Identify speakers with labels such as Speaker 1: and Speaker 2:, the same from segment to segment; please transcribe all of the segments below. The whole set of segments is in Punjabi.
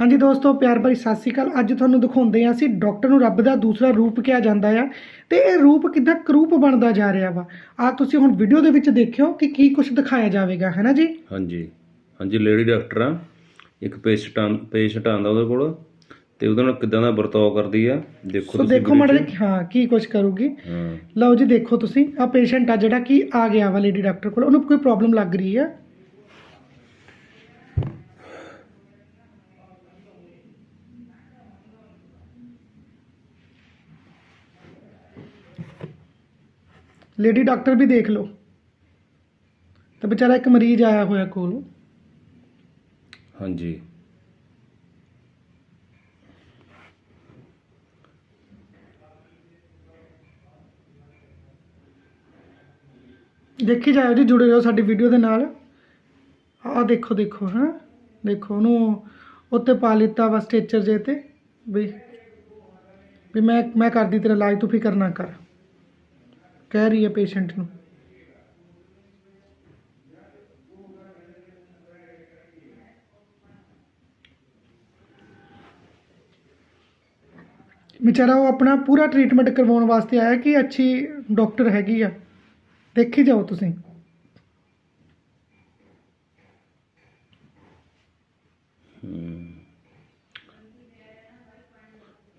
Speaker 1: ਹਾਂਜੀ ਦੋਸਤੋ ਪਿਆਰ ਭਰੀ ਸਤਿ ਸ਼੍ਰੀ ਅਕਾਲ। ਅੱਜ ਤੁਹਾਨੂੰ ਦਿਖਾਉਂਦੇ ਆ ਅਸੀਂ ਡਾਕਟਰ ਨੂੰ ਰੱਬ ਦਾ ਦੂਸਰਾ ਰੂਪ ਕਿਹਾ ਜਾਂਦਾ ਆ ਤੇ ਇਹ ਰੂਪ ਕਿੱਦਾਂ ਕਰੂਪ ਬਣਦਾ ਜਾ ਰਿਹਾ ਵਾ। ਆ ਤੁਸੀਂ ਹੁਣ ਵੀਡੀਓ ਦੇ ਵਿੱਚ ਦੇਖਿਓ ਕਿ ਕੀ ਕੁਝ ਦਿਖਾਇਆ ਜਾਵੇਗਾ ਹੈ ਨਾ ਜੀ?
Speaker 2: ਹਾਂਜੀ। ਹਾਂਜੀ ਲੇਡੀ ਡਾਕਟਰ ਆ। ਇੱਕ ਪੇਸ਼ੈਂਟ ਆਂ ਪੇਸ਼ੈਂਟ ਆਂਦਾ ਉਹਦੇ ਕੋਲ ਤੇ ਉਹਦੇ ਨਾਲ ਕਿਦਾਂ ਦਾ ਵਰਤਾਓ ਕਰਦੀ ਆ। ਦੇਖੋ
Speaker 1: ਸੋ
Speaker 2: ਤੁਸੀਂ
Speaker 1: ਦੇਖੋ
Speaker 2: video
Speaker 1: ਮਾੜਾ
Speaker 2: ਚ।
Speaker 1: ਜਿਹਾ ਹਾਂ ਕੀ ਕੁਝ ਕਰੂਗੀ।
Speaker 2: ਹਾਂ।
Speaker 1: ਲਓ ਜੀ ਦੇਖੋ ਤੁਸੀਂ ਆ ਪੇਸ਼ੈਂਟ ਆ ਜਿਹੜਾ ਕਿ ਆ ਗਿਆ ਵਾ ਲੇਡੀ ਡਾਕਟਰ ਕੋਲ। ਉਹਨੂੰ ਕੋਈ ਪ੍ਰੋਬਲਮ ਲੱਗ ਰਹੀ ਆ। ਲੇਡੀ ਡਾਕਟਰ ਵੀ ਦੇਖ ਲਓ। ਤੇ ਵਿਚਾਰਾ ਇੱਕ ਮਰੀਜ਼ ਆਇਆ ਹੋਇਆ ਕੋਲ।
Speaker 2: ਹਾਂਜੀ।
Speaker 1: ਦੇਖੀ ਜਾਓ ਜੀ ਜੁੜੇ ਰਹੋ ਸਾਡੀ ਵੀਡੀਓ ਦੇ ਨਾਲ। ਆਹ ਦੇਖੋ ਦੇਖੋ ਹਾਂ। ਦੇਖੋ ਉਹਨੂੰ ਉੱਤੇ ਪਾ ਲਿੱਤਾ ਵਾ ਸਟ੍ਰੈਚਰ ਜੇ ਤੇ। ਵੀ ਵੀ ਮੈਂ ਮੈਂ ਕਰਦੀ ਤੇਰਾ ਇਲਾਜ ਤੂੰ ਫਿਕਰ ਨਾ ਕਰ। ਕਹਿ ਰਹੀ ਹੈ ਪੇਸ਼ੈਂਟ ਨੂੰ। ਵਿਚਾਰਾ ਉਹ ਆਪਣਾ ਪੂਰਾ ਟ੍ਰੀਟਮੈਂਟ ਕਰਵਾਉਣ ਵਾਸਤੇ ਆਇਆ ਕਿ ਅੱਛੀ ਡਾਕਟਰ ਹੈਗੀ ਆ। ਦੇਖੀ ਜਾਓ ਤੁਸੀਂ।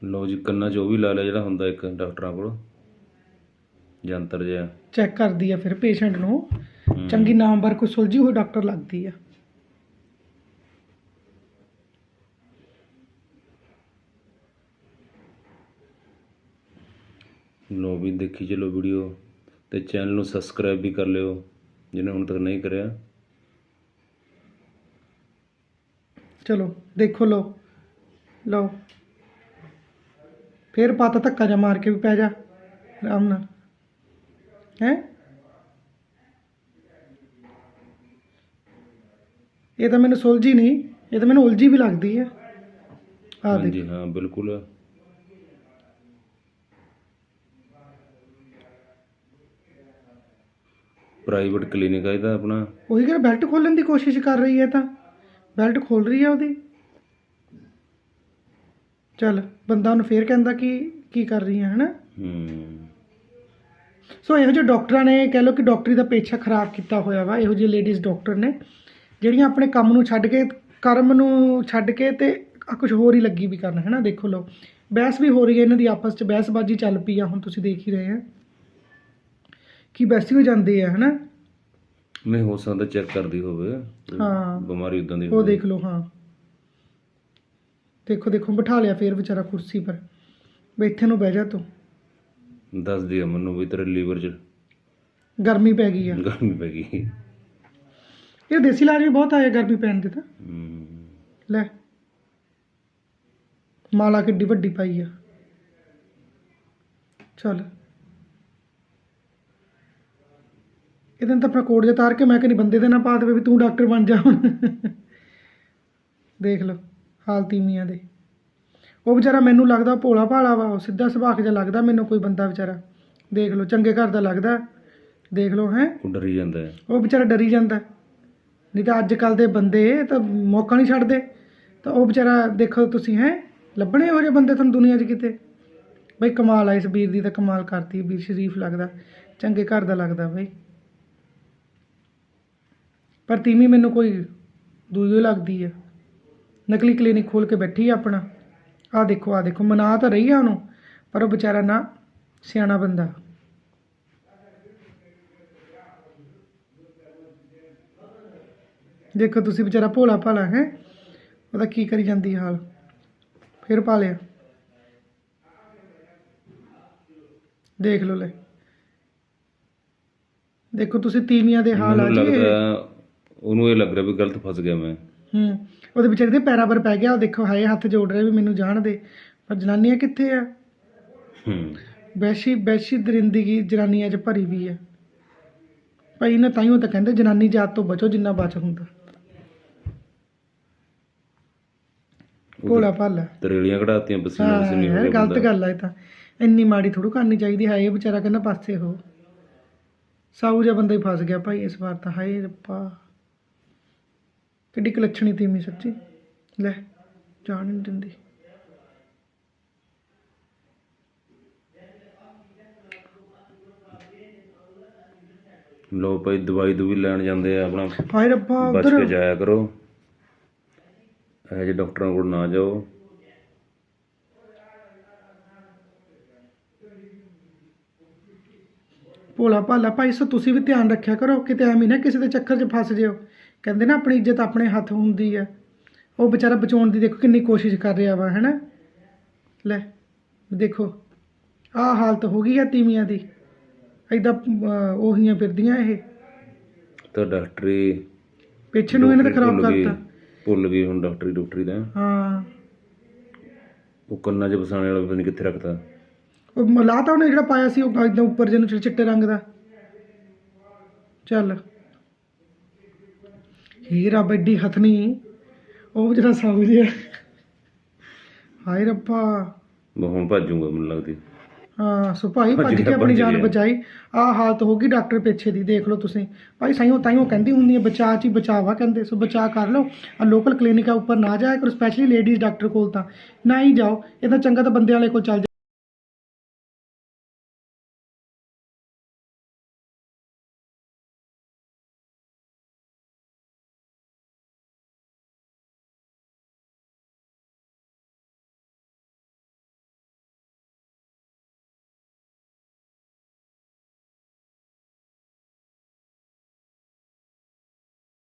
Speaker 2: ਲਓ ਜੀ, ਕੰਨਾਂ 'ਚ ਉਹ ਵੀ ਲਾ ਲਿਆ ਜਿਹੜਾ ਹੁੰਦਾ ਇੱਕ ਡਾਕਟਰਾਂ ਕੋਲ। ਜੰਤਰ ਜਿਹਾ।
Speaker 1: ਚੈੱਕ ਕਰਦੀ ਆ ਫਿਰ ਪੇਸ਼ੈਂਟ ਨੂੰ। ਚੰਗੀ ਨਾਮਵਰ ਕੋਈ ਸੁਲਝੀ ਹੋਈ ਡਾਕਟਰ ਲੱਗਦੀ ਆ।
Speaker 2: ਲਓ ਵੀ ਦੇਖੀ ਚਲੋ ਵੀਡੀਓ ਤੇ ਚੈਨਲ ਨੂੰ ਸਬਸਕ੍ਰਾਈਬ ਵੀ ਕਰ ਲਿਓ ਜਿਹਨੇ ਹੁਣ ਤੱਕ ਨਹੀਂ ਕਰਿਆ।
Speaker 1: ਚਲੋ ਦੇਖੋ ਲਓ ਲਓ। ਫਿਰ ਪਤ ਧੱਕਾ ਜਾ ਮਾਰ ਕੇ ਵੀ ਪੈ ਜਾ ਆਰਾਮ ਨਾਲ। ਹੈ? ਇਹ ਤਾਂ ਮੈਨੂੰ ਸੁਲਝੀ ਨਹੀਂ ਇਹ ਤਾਂ ਮੈਨੂੰ ਉਲਝੀ ਵੀ ਲੱਗਦੀ ਹੈ। ਆ ਦੇਖ।
Speaker 2: ਹਾਂਜੀ ਹਾਂ ਬਿਲਕੁਲ। ਪ੍ਰਾਈਵੇਟ ਕਲੀਨਿਕ ਆ ਇਹਦਾ ਆਪਣਾ।
Speaker 1: ਉਹੀ ਕਿ ਬੈਲਟ ਖੋਲਣ ਦੀ ਕੋਸ਼ਿਸ਼ ਕਰ ਰਹੀ ਹੈ ਤਾਂ। ਬੈਲਟ ਖੋਲ ਰਹੀ ਹੈ ਉਹਦੀ। ਚੱਲ ਬੰਦਾ ਉਹਨੂੰ ਫੇਰ ਕਹਿੰਦਾ ਕਿ ਕੀ ਕਰ ਰਹੀ ਹੈ ਹਨਾ?
Speaker 2: ਹੂੰ।
Speaker 1: ਸੋ ਇਹੋ ਜਿਹੇ ਡਾਕਟਰਾਂ ਨੇ ਕਹਿ ਲਓ ਕਿ ਡਾਕਟਰੀ ਦਾ ਪੇਸ਼ਾ ਖਰਾਬ ਕੀਤਾ ਹੋਇਆ ਵਾ ਇਹੋ ਜਿਹੇ ਲੇਡੀਜ਼ ਡਾਕਟਰ ਨੇ ਜਿਹੜੀਆਂ ਆਪਣੇ ਕੰਮ ਨੂੰ ਛੱਡ ਕੇ ਕਰਮ ਨੂੰ ਛੱਡ ਕੇ ਤੇ ਕੁਝ ਹੋਰ ਹੀ ਲੱਗੀ ਵੀ ਕਰਨ ਹੈ ਨਾ ਦੇਖੋ ਲਓ। ਬਹਿਸ ਵੀ ਹੋ ਰਹੀ ਹੈ ਇਹਨਾਂ ਦੀ ਆਪਸ 'ਚ ਬਹਿਸਬਾਜ਼ੀ ਚੱਲ ਪਈ ਆ ਹੁਣ ਤੁਸੀਂ ਦੇਖ ਹੀ ਰਹੇ ਆ। ਕੀ ਬਹਿਸ ਹੋ ਜਾਂਦੇ ਆ ਹਨਾ?
Speaker 2: ਨਹੀਂ ਹੋ ਸਕਦਾ ਚੈੱਕ ਕਰਦੀ ਹੋਵੇ
Speaker 1: ਹਾਂ।
Speaker 2: ਬਿਮਾਰੀ ਉਦਾਂ ਦੀ
Speaker 1: ਉਹ ਦੇਖ ਲਓ ਹਾਂ। ਦੇਖੋ ਦੇਖੋ ਬਿਠਾ ਲਿਆ ਫੇਰ ਵਿਚਾਰਾ ਕੁਰਸੀ ਪਰ। ਇੱਥੇ ਨੂੰ ਬਹਿ ਜਾ ਤੂੰ।
Speaker 2: ਦੱਸਦੀ ਆ ਮੈਨੂੰ ਵੀ ਤੇਰੇ ਲੀਵਰ 'ਚ।
Speaker 1: ਗਰਮੀ ਪੈ ਗਈ ਆ।
Speaker 2: ਗਰਮੀ ਪੈ ਗਈ।
Speaker 1: ਇਹ ਦੇਸੀ ਇਲਾਜ ਵੀ ਬਹੁਤ ਆਇਆ ਗਰਮੀ ਪੈਣ ਦੇ ਤਾਂ।
Speaker 2: ਹੂੰ।
Speaker 1: ਲੈ। ਮਾਲਾ ਕਿੱਡੀ ਵੱਡੀ ਪਾਈ ਆ। ਚੱਲ। ਇਹਦੇ ਨਾਲ ਤਾਂ ਆਪਣਾ ਕੋਟ ਤਾਰ ਕੇ ਮੈਂ ਕਹਿੰਦੀ ਬੰਦੇ ਦੇ ਨਾ ਪਾ ਦੇਵੇ ਵੀ ਤੂੰ ਡਾਕਟਰ ਬਣ ਜਾ ਹੁਣ। ਦੇਖ ਲਓ ਹਾਲ ਤੀਵੀਆਂ ਦੇ। ਉਹ ਵਿਚਾਰਾ ਮੈਨੂੰ ਲੱਗਦਾ ਭੋਲਾ ਭਾਲਾ ਵਾ ਉਹ ਸਿੱਧਾ ਸੁਭਾਅ ਜਿਹਾ ਲੱਗਦਾ ਮੈਨੂੰ ਕੋਈ ਬੰਦਾ ਵਿਚਾਰਾ। ਦੇਖ ਲਓ ਚੰਗੇ ਘਰ ਦਾ ਲੱਗਦਾ। ਦੇਖ ਲਓ ਹੈ।
Speaker 2: ਉਹ ਡਰੀ ਜਾਂਦਾ ਹੈ।
Speaker 1: ਉਹ ਵਿਚਾਰਾ ਡਰੀ ਜਾਂਦਾ ਨਹੀਂ ਤਾਂ ਅੱਜ ਕੱਲ ਦੇ ਬੰਦੇ ਤਾਂ ਮੌਕਾ ਨਹੀਂ ਛੱਡਦੇ। ਤਾਂ ਉਹ ਵਿਚਾਰਾ ਦੇਖੋ ਤੁਸੀਂ ਹੈ। ਲੱਭਣੇ ਇਹੋ ਜਿਹੇ ਬੰਦੇ ਤੁਹਾਨੂੰ ਦੁਨੀਆ 'ਚ ਕਿਤੇ? ਬਈ ਕਮਾਲ ਆ ਇਸ ਵੀਰ ਦੀ ਤਾਂ ਕਮਾਲ ਕਰਤੀ ਵੀਰ ਸ਼ਰੀਫ ਲੱਗਦਾ ਚੰਗੇ ਘਰ ਦਾ ਲੱਗਦਾ ਬਈ। ਪਰ ਤੀਵੀਂ ਮੈਨੂੰ ਕੋਈ ਦੂਜੀ ਲੱਗਦੀ ਆ। ਨਕਲੀ ਕਲੀਨਿਕ ਖੋਲ ਕੇ ਬੈਠੀ ਆ ਆਪਣਾ। ਆ ਦੇਖੋ ਆ ਦੇਖੋ ਮਨਾ ਤਾਂ ਰਹੀ ਆ ਉਹਨੂੰ ਪਰ ਉਹ ਵਿਚਾਰਾ ਨਾ ਸਿਆਣਾ ਬੰਦਾ। ਦੇਖੋ ਤੁਸੀਂ ਵਿਚਾਰਾ ਭੋਲਾ ਭਾਲਾ ਹੈ? ਉਹਦਾ ਕੀ ਕਰੀ ਜਾਂਦੀ ਹਾਲ? ਫਿਰ ਪਾ ਲਿਆ। ਦੇਖ ਲਓ ਲੈ। ਦੇਖੋ ਤੁਸੀਂ ਤੀਵੀਆਂ ਦੇ ਹਾਲ ਆ ਜੀ।
Speaker 2: ਲੱਗਦਾ ਉਹਨੂੰ ਇਹ ਲੱਗ ਰਿਹਾ ਵੀ ਗਲਤ ਫਸ ਗਿਆ ਮੈਂ।
Speaker 1: ਹੂੰ ਉਹਦੇ ਵਿਚਾਰੇ ਦੇ ਪੈਰਾਂ ਪਰ ਪੈ ਗਿਆ ਉਹ ਦੇਖੋ ਹਾਏ ਹੱਥ ਜੋੜ ਰਿਹਾ ਵੀ ਮੈਨੂੰ ਜਾਣ ਦੇ। ਪਰ ਜਨਾਨੀਆਂ ਕਿੱਥੇ ਆ?
Speaker 2: ਹੂੰ।
Speaker 1: ਬੈਸ਼ੀ ਬੈਸ਼ੀ ਦਰਿੰਦਗੀ ਜਨਾਨੀਆਂ 'ਚ ਭਰੀ ਵੀ ਆ। ਭਾਈ ਨਾ ਤਾਈਓ ਤਾਂ ਕਹਿੰਦੇ ਜਨਾਨੀ ਜਾਤ ਤੋਂ ਬਚੋ ਜਿੰਨਾ ਬਚ ਹੁੰਦਾ। ਭੋਲਾ ਭਾਲਾ।
Speaker 2: ਤਰੇਲੀਆਂ ਕਢਾਤੀਆਂ ਪਸੀਨੇ ਪਸੀਨੇ ਹੋ
Speaker 1: ਯਾਰ
Speaker 2: ਗਿਆ
Speaker 1: ਗਲਤ। ਗੱਲ ਆ ਇਹ ਤਾਂ। ਇੰਨੀ ਮਾੜੀ ਥੋੜੂ ਕਰਨੀ ਚਾਹੀਦੀ ਹਾਏ ਇਹ ਵਿਚਾਰਾ ਕਹਿੰਦਾ ਪਾਸੇ ਹੋ। ਸਾਊ ਜਿਹਾ ਬੰਦਾ ਹੀ ਫਸ ਗਿਆ ਭਾਈ ਇਸ ਵਾਰ ਤਾਂ ਹਾਏ ਰੱਬਾ। ਕਿੱਡੀ ਕਲੱਛਣੀ ਤੀਮੀ ਸੱਚੀ। ਲੈ ਜਾਣ ਨਹੀਂ ਦਿੰਦੀ।
Speaker 2: ਲੋ ਭਾਈ ਦਵਾਈ ਦੂਈ ਲੈਣ ਜਾਂਦੇ ਆ ਆਪਣਾ।
Speaker 1: ਹਾਏ ਰੱਬਾ
Speaker 2: ਬਚ
Speaker 1: ਉਧਰ।
Speaker 2: ਕੇ ਜਾਇਆ ਕਰੋ। ਇਹੋ ਜਿਹੇ ਡਾਕਟਰਾਂ ਕੋਲ ਨਾ ਜਾਓ।
Speaker 1: ਭੋਲਾ ਭਾਲਾ ਭਾਈ ਸੋ ਤੁਸੀਂ ਵੀ ਧਿਆਨ ਰੱਖਿਆ ਕਰੋ। ਕਿਤੇ ਐਵੇਂ ਨਾ ਕਿਸੇ ਦੇ ਚੱਕਰ 'ਚ ਫਸ ਜਿਓ। ਕਹਿੰਦੇ ਨਾ ਆਪਣੀ ਇੱਜ਼ਤ ਆਪਣੇ ਹੱਥ ਹੁੰਦੀ ਆ। ਉਹ ਵਿਚਾਰਾ ਬਚਾਉਣ ਦੀ ਦੇਖੋ ਕਿੰਨੀ ਕੋਸ਼ਿਸ਼ ਕਰ ਰਿਹਾ ਵਾ ਹੈਨਾ? ਲੈ ਦੇਖੋ ਆਹ ਹਾਲਤ ਹੋ ਗਈ ਆ ਤੀਵੀਆਂ ਦੀ। ਐਦਾਂ ਉਹੀਆਂ ਫਿਰਦੀਆਂ ਇਹ।
Speaker 2: ਤਾਂ ਡਾਕਟਰੀ
Speaker 1: ਪਿੱਛੇ ਨੂੰ ਇਹਨੇ ਤਾਂ ਖਰਾਬ ਕਰਤਾ।
Speaker 2: ਭੁੱਲ ਗਈ ਹੁਣ ਡਾਕਟਰੀ ਡਾਕਟਰੀ ਦਾ।
Speaker 1: ਹਾਂ।
Speaker 2: ਉਹ ਕੰਨਾਂ 'ਚ ਵਸਾਣੇ ਵਾਲਾ ਪਤਾ ਨਹੀਂ ਕਿੱਥੇ ਰੱਖਤਾ।
Speaker 1: ਉਹ ਮਲਾ ਤਾਂ ਉਹਨੇ ਜਿਹੜਾ ਪਾਇਆ ਸੀ ਉਹ ਇਦਾਂ ਉੱਪਰ ਜਿਹਨੂੰ ਚਿੱਟੇ ਰੰਗ ਦਾ। ਚੱਲ। ਹੀਰਾ ਬੱਡੀ ਹਥਨੀ। ਉਹ ਜਿਹੜਾ ਸਾਊ ਜਿਹਾ। ਹਾਏ ਰੱਬਾ।
Speaker 2: ਮੈਂ ਹੁਣ ਭੱਜੂਗਾ ਮੈਨੂੰ ਲੱਗਦੀ।
Speaker 1: ਹਾਂ ਸੋ ਭਾਈ
Speaker 2: ਭੱਜ
Speaker 1: ਕੇ ਆਪਣੀ ਜਾਨ। ਬਚਾਈ। ਆਹ ਹਾਲਤ ਹੋ ਗਈ ਡਾਕਟਰ ਪਿੱਛੇ ਦੀ ਦੇਖ ਲਓ ਤੁਸੀਂ। ਭਾਈ ਸਾਈਓ ਤਾਈਓ ਕਹਿੰਦੀ ਹੁੰਦੀ ਹੈ ਬਚਾ ਚ ਹੀ ਬਚਾਵਾ ਕਹਿੰਦੇ ਸੋ ਬਚਾ ਕਰ ਲਓ। ਆ ਲੋਕਲ ਕਲੀਨਿਕਾਂ ਉੱਪਰ ਨਾ ਜਾਇਆ ਕਰੋ ਸਪੈਸ਼ਲੀ ਲੇਡੀਜ਼ ਡਾਕਟਰ ਕੋਲ ਤਾਂ। ਨਾ ਹੀ ਜਾਓ ਇਹ ਤਾਂ ਚੰਗਾ ਤਾਂ ਬੰਦੇ ਵਾਲੇ ਕੋਲ ਚੱਲ